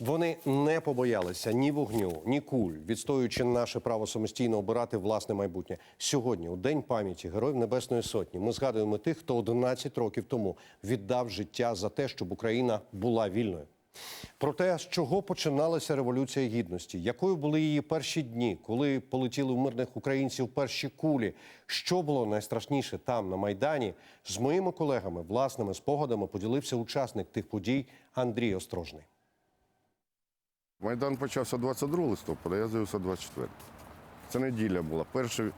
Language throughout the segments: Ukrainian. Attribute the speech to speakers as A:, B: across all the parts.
A: Вони не побоялися ні вогню, ні куль, відстоюючи наше право самостійно обирати власне майбутнє. Сьогодні, у день пам'яті Героїв Небесної Сотні, ми згадуємо тих, хто 11 років тому віддав життя за те, щоб Україна була вільною. Про те, з чого починалася революція гідності, якою були її перші дні, коли полетіли в мирних українців перші кулі, що було найстрашніше там на майдані, з моїми колегами власними спогадами поділився учасник тих подій Андрій Острожний.
B: Майдан почався 22 листопада, я з'явився 24. Це неділя була. Перше,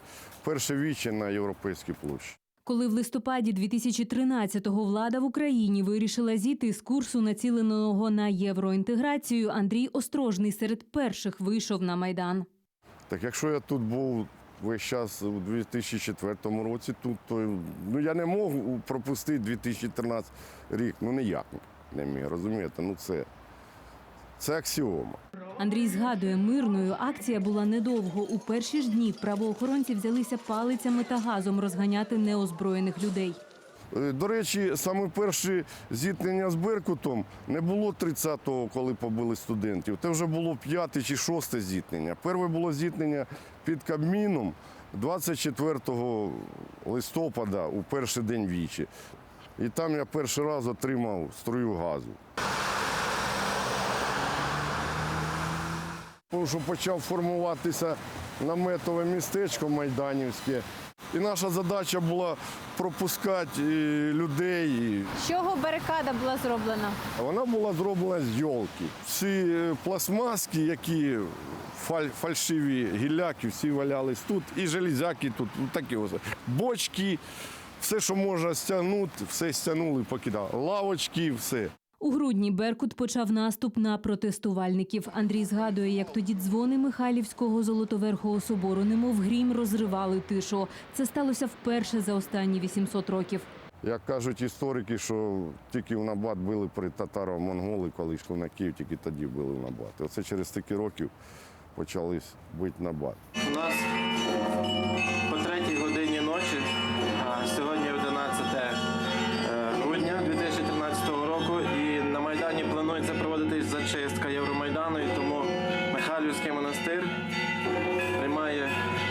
B: перше віче на європейській площі.
C: Коли в листопаді 2013-го влада в Україні вирішила зійти з курсу, націленого на євроінтеграцію, Андрій Острожний серед перших вийшов на майдан.
B: Так якщо я тут був весь час у 2004 році, тут, то ну, я не мог пропустити 2013 рік. Ну ніяк не міг, розумієте? Ну це, це аксіома.
C: Андрій згадує, мирною акція була недовго. У перші ж дні правоохоронці взялися палицями та газом розганяти неозброєних людей.
B: Е, До речі, саме перше зіткнення з Беркутом не було 30-го, коли побили студентів. Це вже було п'яте чи шосте зіткнення. Перше було зіткнення під Кабміном 24 листопада, у перший день вічі. І там я перший раз отримав струю газу. Що почав формуватися наметове містечко Майданівське. І наша задача була пропускати е, людей.
D: З чого барикада була зроблена?
B: Вона була зроблена з йолки. Всі е, пластмаски, які фаль, фальшиві гілляки, всі валялись тут, і железяки тут, ну, такі ось. Бочки, все, що можна стягнути, все стягнули, покидали. Лавочки, все.
C: У грудні Беркут почав наступ на протестувальників. Андрій згадує, як тоді дзвони Михайлівського золотоверхого собору, немов грім розривали тишу. Це сталося вперше за останні 800 років.
B: Як кажуть історики, що тільки в Набат били при татаро-монголи, коли йшли на Київ, тільки тоді били в Набат. Оце через стільки років почали бити Набат.
E: У нас Михайлівський монастир приймає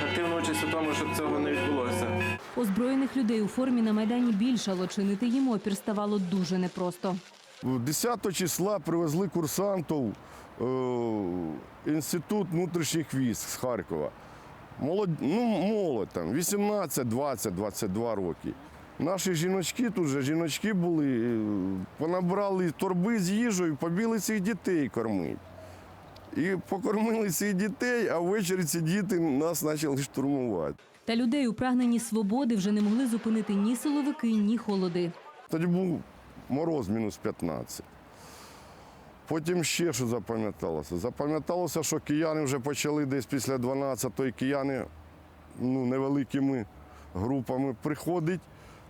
E: активну участь у тому, щоб цього не відбулося.
C: Озброєних людей у формі на майдані більшало. Чинити їм опір ставало дуже непросто.
B: 10 числа привезли курсантів е, Інститут внутрішніх військ з Харкова. Молодь, ну, молодь там, 18, 20, 22 роки. Наші жіночки тут же, жіночки були, е, понабрали торби з їжею, побіли цих дітей кормити. І покормили цих дітей, а ввечері ці діти нас почали штурмувати.
C: Та людей у прагненні свободи вже не могли зупинити ні силовики, ні холоди.
B: Тоді був мороз мінус 15. Потім ще що запам'яталося. Запам'яталося, що кияни вже почали десь після 12-ї кияни ну, невеликими групами приходити.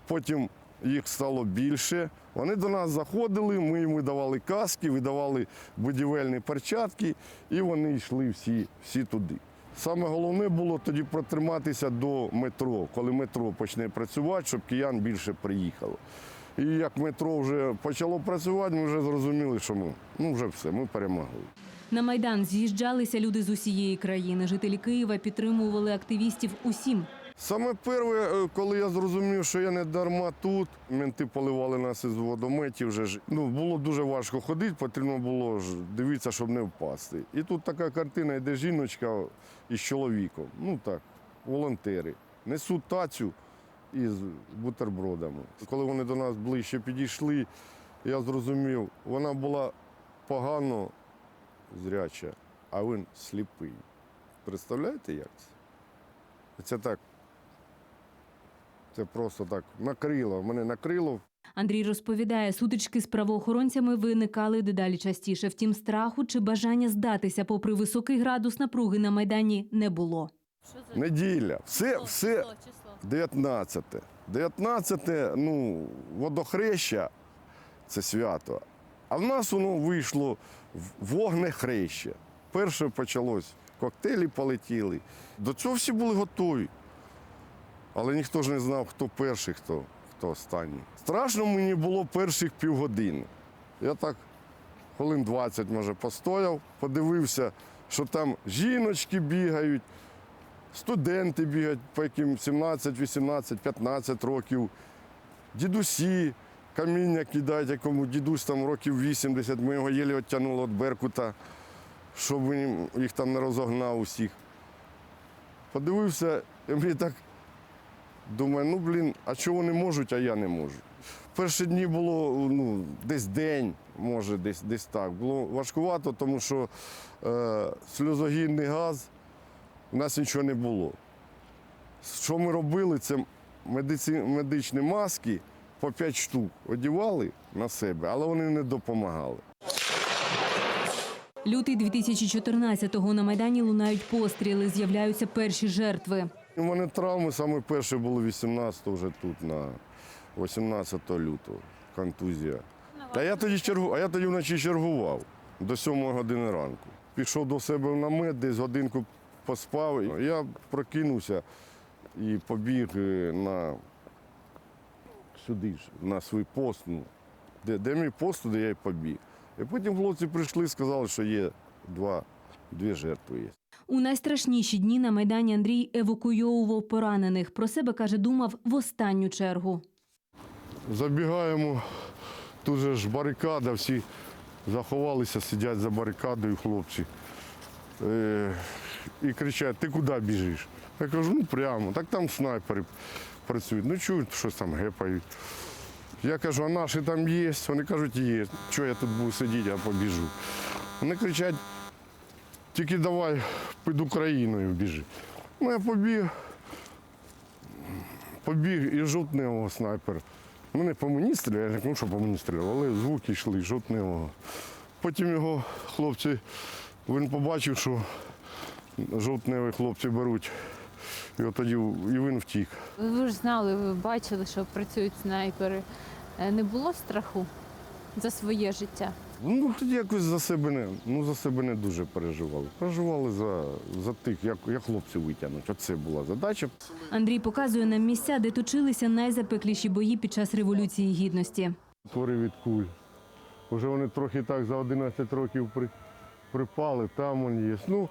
B: Потім їх стало більше. Вони до нас заходили, ми їм видавали каски, видавали будівельні перчатки, і вони йшли всі, всі туди. Саме головне було тоді протриматися до метро, коли метро почне працювати, щоб киян більше приїхало. І як метро вже почало працювати, ми вже зрозуміли, що ми ну вже все, ми перемогли.
C: На майдан з'їжджалися люди з усієї країни. Жителі Києва підтримували активістів усім.
B: Саме перше, е, коли я зрозумів, що я не дарма тут, менти поливали нас із водометів. Вже ну було дуже важко ходити, потрібно було ж дивитися, щоб не впасти. І тут така картина, йде жіночка із чоловіком. Ну так, волонтери. Несуть тацю із бутербродами. Коли вони до нас ближче підійшли, я зрозумів, вона була погано зряча, а він сліпий. Представляєте, як це? Це так. Це просто так накрило. Мене накрило.
C: Андрій розповідає, сутички з правоохоронцями виникали дедалі частіше. Втім, страху чи бажання здатися, попри високий градус напруги на майдані, не було.
B: Неділя. Все, все 19. 19, ну, водохреща це свято. А в нас воно вийшло в вогнехреща. Перше почалось, коктейлі полетіли. До цього всі були готові. Але ніхто ж не знав, хто перший, хто, хто останній. Страшно мені було перших півгодини. Я так хвилин 20, може, постояв, подивився, що там жіночки бігають, студенти бігають по яким 17, 18, 15 років, дідусі каміння кидають, якому дідусь там років 80, ми його єлі відтягнули від Беркута, щоб їх там не розогнав усіх. Подивився, і мені так думаю, ну блін, а чого вони можуть, а я не можу. Перші дні було ну, десь день, може, десь, десь так. Було важкувато, тому що е, сльозогінний газ, у нас нічого не було. Що ми робили, це медиці, медичні маски по 5 штук одягали на себе, але вони не допомагали.
C: Лютий 2014-го на Майдані лунають постріли, з'являються перші жертви.
B: У мене травми саме перші були 18 вже тут, на 18 лютого, контузія. Та я тоді чергу, а я тоді вночі чергував до 7 години ранку. Пішов до себе в намет, десь годинку поспав. Я прокинувся і побіг е, на сюди ж, на свій пост. Ну, де, де мій пост, туди я й побіг. І потім хлопці прийшли сказали, що є два, дві жертви є.
C: У найстрашніші дні на Майдані Андрій евакуйовував поранених. Про себе, каже, думав в останню чергу.
B: Забігаємо, тут же ж барикада, всі заховалися, сидять за барикадою хлопці. Е, і кричать, ти куди біжиш? Я кажу, ну прямо, так там снайпери працюють. Ну чують, щось там гепають. Я кажу, а наші там є? Вони кажуть, є. Що я тут буду сидіти, я побіжу. Вони кричать, тільки давай під Україною біжи. Ну, я побіг, побіг і жовтневого снайпер. Мене по мені стріляли, я не що по мені стріляли, але звуки йшли жовтневого. Потім його хлопці, він побачив, що жовтневі хлопці беруть. І от тоді і він втік.
D: Ви ж знали, ви бачили, що працюють снайпери. Е, Не було страху за своє життя?
B: Ну тоді якось за себе не, ну, за себе не дуже переживали. Переживали за, за тих, як, як хлопці витягнуть. Оце була задача.
C: Андрій показує нам місця, де точилися найзапекліші бої під час Революції Гідності.
B: Твори від куль. Уже вони трохи так за 11 років при, припали, там він є. Ну,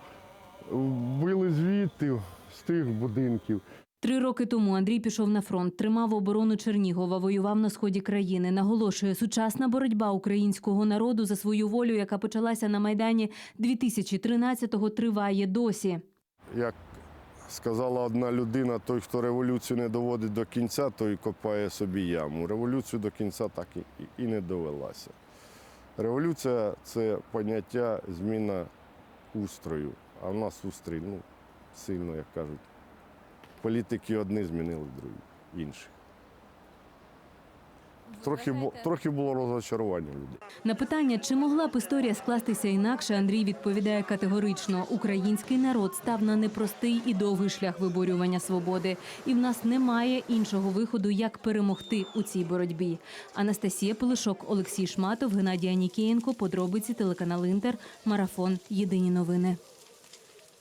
B: били звідти, з тих будинків.
C: Три роки тому Андрій пішов на фронт, тримав оборону Чернігова, воював на сході країни. Наголошує, сучасна боротьба українського народу за свою волю, яка почалася на Майдані 2013-го, триває досі.
B: Як сказала одна людина, той, хто революцію не доводить до кінця, той копає собі яму. Революцію до кінця так і, не довелася. Революція це поняття зміна устрою, а в нас устрій ну, сильно, як кажуть. Політики одні змінили другі, інші. Трохи, трохи було розочарування людей.
C: На питання, чи могла б історія скластися інакше, Андрій відповідає категорично: український народ став на непростий і довгий шлях виборювання свободи, і в нас немає іншого виходу, як перемогти у цій боротьбі. Анастасія Пилишок, Олексій Шматов, Геннадій Анікієнко. Подробиці телеканал Інтер. Марафон. Єдині новини.